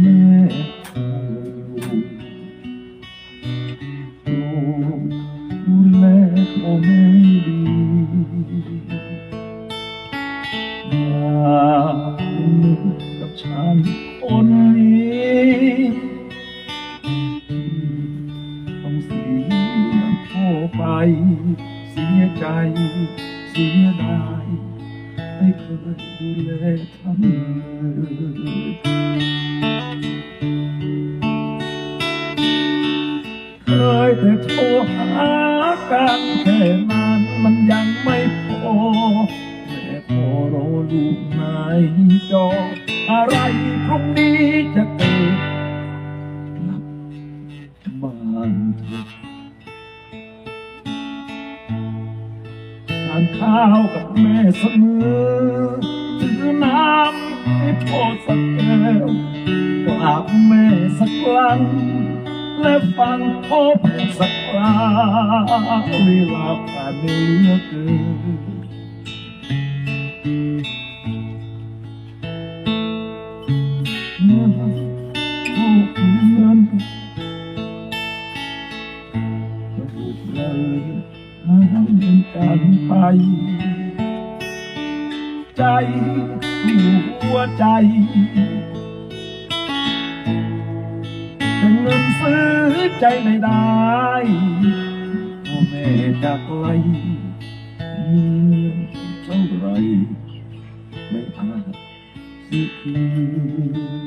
แม่ดูแลพ่อแม่ดีอย่าลืมกับฉันคนนี้ต้องเสียพ่อไป เสียใจ เสียดายไม่คยดูแลทำเลย กันแค่นั้นมันยังไม่พอแม่พอรอลูกในจออะไรพรุ่งนี้จะเกิดกลับบ้านเถอทานข้าวกับแม่เสมอถือน้ำให้พ่อสักแก้วกราบแม่สักครั้ง และฟังพ่อพูดสักคราเวลาผ่านเหลือเกินเงินลูกเลูกเลยหาเงินกันไป ใจหัวใจ เงินซื้อใจไม่ได้พ่อแม่จากไกลมีเงินเท่าไรไม่อาจสิคืน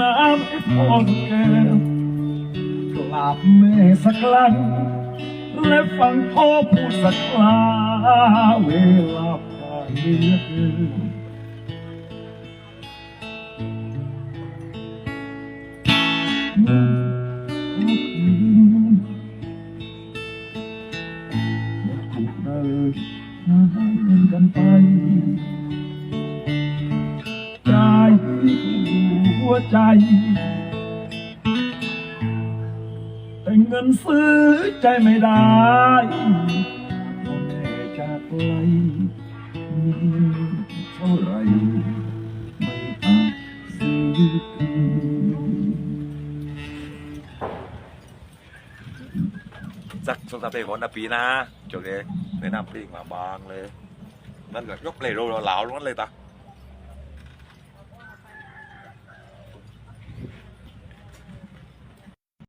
น้ำให้พ่อสักแก้วกราบแม่สักครั้งและฟังพ่อพูดสักคราเวลาผ่านเมื่อคืนถูกเลยหาเงินกันไปใจ วใจ แต่เงินซื้อใจไม่ได้พ่อแม่จากไกลมีเท่าไรไม่อาจซื้อคืน สักสองสามเพลงของนาปีนะจบเลยในนำเพลงมาบางเลย นั่นก็ยกเลยเราเหลาๆตรงนั้นเลยตา